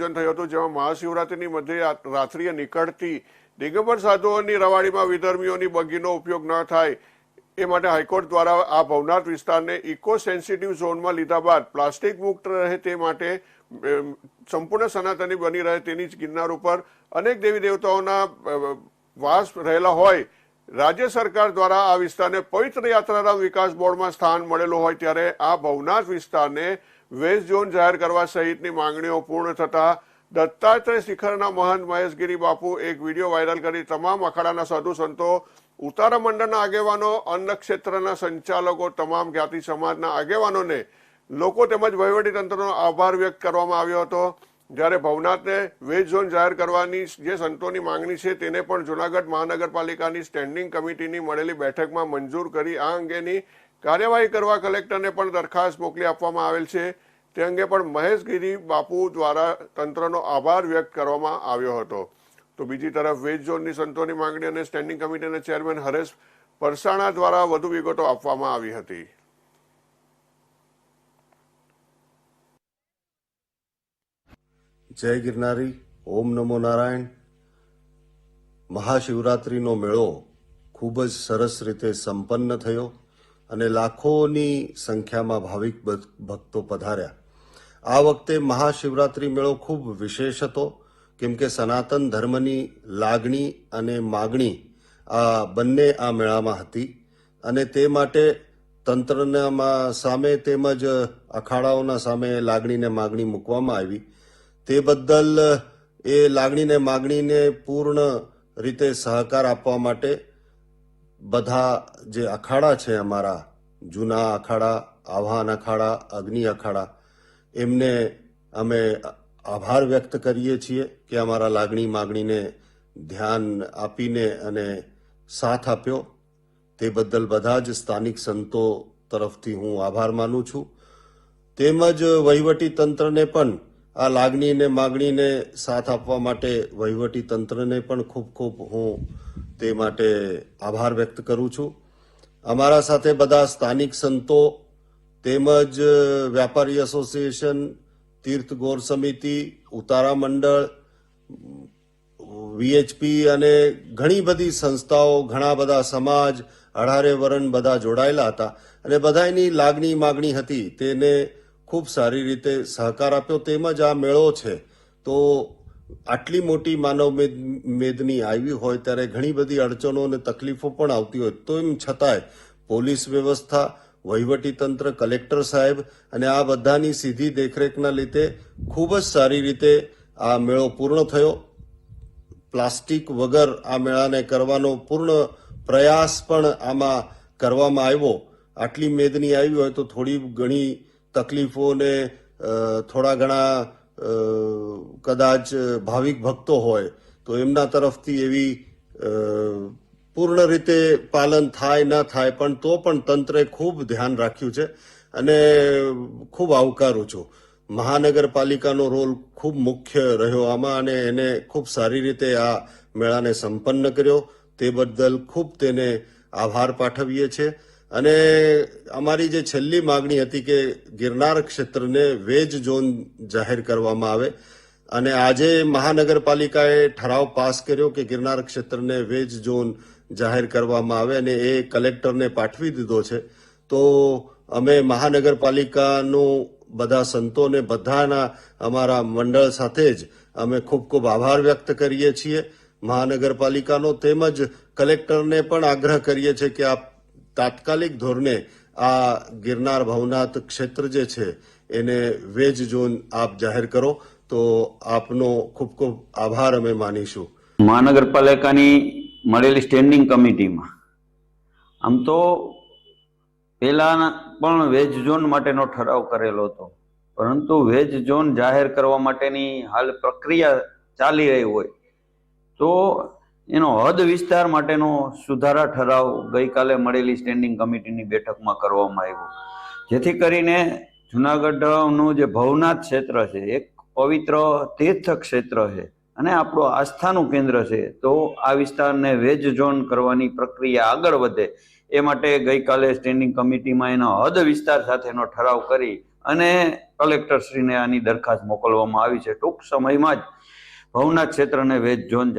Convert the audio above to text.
આયોજન થયું હતું, જેમાં મહાશિવરાત્રિની મધ્ય રાત્રિએ નીકળતી દિગંબર સાધુઓની રવાડીમાં વિધર્મીઓની બગીનો ઉપયોગ ન થાય એ માટે હાઈકોર્ટ દ્વારા આ ભવનાથ વિસ્તારને ઇકો સેન્સિટિવ ઝોનમાં લીધા બાદ પ્લાસ્ટિક મુક્ત રહે તે માટે સંપૂર્ણ સનાતની બની રહે તેની જ ગિરનાર ઉપર અનેક દેવી દેવતાઓના વાસ રહેલા હોય. રાજ્ય સરકાર દ્વારા આ વિસ્તારને પવિત્ર યાત્રાધામ વિકાસ બોર્ડમાં સ્થાન મળેલું હોય ત્યારે આ ભવનાથ વિસ્તારને વેસ્ટ ઝોન જાહેર કરવા સહિતની માંગણીઓ પૂર્ણ થતા દત્તાત્રેય શિખરના મહંત મહેશગીરી બાપુ એક વીડિયો વાયરલ કરી તમામ અખાડાના સાધુ સંતો, ઉતારા મંડળના આગેવાનો, અન્ન ક્ષેત્રના સંચાલકો, તમામ જ્ઞાતિ સમાજના આગેવાનોને લોકો તેમજ વહીવટીતંત્રનો આભાર વ્યક્ત કરવામાં આવ્યો હતો. જ્યારે ભવનાથને વેજ ઝોન જાહેર કરવાની જે સંતોની માંગણી છે તેને પણ જુનાગઢ મહાનગરપાલિકાની સ્ટેન્ડિંગ કમિટીની મળેલી બેઠકમાં મંજૂર કરી આ અંગેની કાર્યવાહી કરવા કલેક્ટરને પણ દરખાસ્ત મોકલી આપવામાં આવેલ છે. તે અંગે પણ મહેશગીરી બાપુ દ્વારા તંત્રનો આભાર વ્યક્ત કરવામાં આવ્યો હતો. તો બીજી તરફ વેજ ઝોનની સંતોની માંગણી અને સ્ટેન્ડિંગ કમિટીના ચેરમેન હરેશ પરસાણા દ્વારા વધુ વિગતો આપવામાં આવી હતી. જય ગિરનારી, ઓમ નમો નારાયણ. મહાશિવરાત્રિનો મેળો ખૂબ જ સરસ રીતે સંપન્ન થયો. અને લાખોની સંખ્યામાં ભાવિક ભક્તો પધાર્યા. આ વખતે મહાશિવરાત્રિ મેળો ખૂબ વિશેષ હતો. કેમ કે સનાતન ધર્મની લાગણી અને માગણી આ બંને આ મેળામાં હતી અને તે માટે તંત્રના સામે તેમજ અખાડાઓના સામે લાગણીને માગણી મૂકવામાં આવી. તે બદલ એ લાગણીને માગણીને પૂર્ણ રીતે સહકાર આપવા માટે બધા જે અખાડા છે અમારા, જૂના અખાડા, આહ્વાન અખાડા, અગ્નિ અખાડા, એમને અમે આભાર વ્યક્ત કરીએ છીએ કે અમારા લાગણી માગણીને ધ્યાન આપીને અને સાથ આપ્યો. તે બદલ બધા જ સ્થાનિક સંતો તરફથી હું આભાર માનું છું. તેમજ વહીવટી તંત્રને પણ આ લાગણીને માગણીને સાથ આપવા માટે વહીવટી તંત્રને પણ ખૂબ ખૂબ હું તે માટે આભાર વ્યક્ત કરું છું. અમારા સાથે બધા સ્થાનિક સંતો તેમજ વ્યાપારી એસોસિએશન, તીર્થ ગોર સમિતિ, ઉતારા મંડળ, વીએચપી અને ઘણી બધી સંસ્થાઓ, ઘણા બધા સમાજ, અઢારે વરણ બધા જોડાયેલા હતા અને બધાની લાગણી માગણી હતી. તેને ખૂબ સારી રીતે સહકાર આપ્યો. તેમજ આ મેળો છે, તો આટલી મોટી માનવ મેદ- મેદની આવી હોય ત્યારે ઘણી બધી અડચણો અને તકલીફો પણ આવતી હોય. તો એમ છતાંય પોલીસ વ્યવસ્થા, વહીવટી તંત્ર, કલેક્ટર સાહેબ અને આ બધાની સીધી દેખરેખના લીધે ખૂબ જ સારી રીતે આ મેળો પૂર્ણ થયો. પ્લાસ્ટિક વગર આ મેળાને કરવાનો પૂર્ણ પ્રયાસ પણ આમાં કરવામાં આવ્યો. આટલી મેદની આવી હોય તો થોડી ઘણી તકલીફોને થોડા ઘણા કદાચ ભાવિક ભક્તો હોય, તો એમના તરફથી એવી પૂર્ણ રીતે પાલન થાય, ન થાય, પણ તો પણ તંત્રે ખૂબ ધ્યાન રાખ્યું છે અને ખૂબ આવકારું છું. મહાનગરપાલિકાનો રોલ ખૂબ મુખ્ય રહ્યો આમાં અને એને ખૂબ સારી રીતે આ મેળાને સંપન્ન કર્યો. તે બદલ ખૂબ તેને આભાર પાઠવીએ છીએ. અને અમારી જે છેલ્લી માગણી હતી કે ગિરનાર ક્ષેત્રને વેજ ઝોન જાહેર કરવામાં આવે અને આજે મહાનગરપાલિકાએ ઠરાવ પાસ કર્યો કે ગિરનાર ક્ષેત્રને વેજ ઝોન જાહેર કરવામાં આવે અને એ કલેક્ટરને પાઠવી દીધો છે. તો અમે મહાનગરપાલિકાનું બધા સંતોને બધાના અમારા મંડળ સાથે જ અમે ખૂબ ખૂબ આભાર વ્યક્ત કરીએ છીએ. મહાનગરપાલિકાનો તેમજ કલેક્ટરને પણ આગ્રહ કરીએ છીએ કે આ તાત્કાલિક ધોરણે આ ગિરનાર ભવનાથ ક્ષેત્ર જે છે, એને વેજ ઝોન આપ જાહેર કરો. તો આપનો ખૂબ ખૂબ આભાર અમે માનીશું. મહાનગરપાલિકાની મળેલી સ્ટેન્ડિંગ કમિટીમાં આમ તો પહેલાં પણ વેજ ઝોન માટેનો ઠરાવ કરેલો હતો. પરંતુ વેજ ઝોન જાહેર કરવા માટેની હાલ પ્રક્રિયા ચાલી રહી હોય તો એનો હદ વિસ્તાર માટેનો સુધારા ઠરાવ ગઈકાલે મળેલી સ્ટેન્ડિંગ કમિટીની બેઠકમાં કરવામાં આવ્યો. જેથી કરીને જુનાગઢનું જે ભવનાથ ક્ષેત્ર છે, એક પવિત્ર તીર્થ ક્ષેત્ર છે અને આપણું આસ્થાનું કેન્દ્ર છે, તો આ વિસ્તારને વેજ ઝોન કરવાની પ્રક્રિયા આગળ વધે એ માટે ગઈકાલે સ્ટેન્ડિંગ કમિટીમાં એનો હદ વિસ્તાર સાથેનો ઠરાવ કરી અને કલેક્ટરશ્રીને આની દરખાસ્ત મોકલવામાં આવી છે. ટૂંક સમયમાં જ ભવનાથ ક્ષેત્રને વેજ ઝોન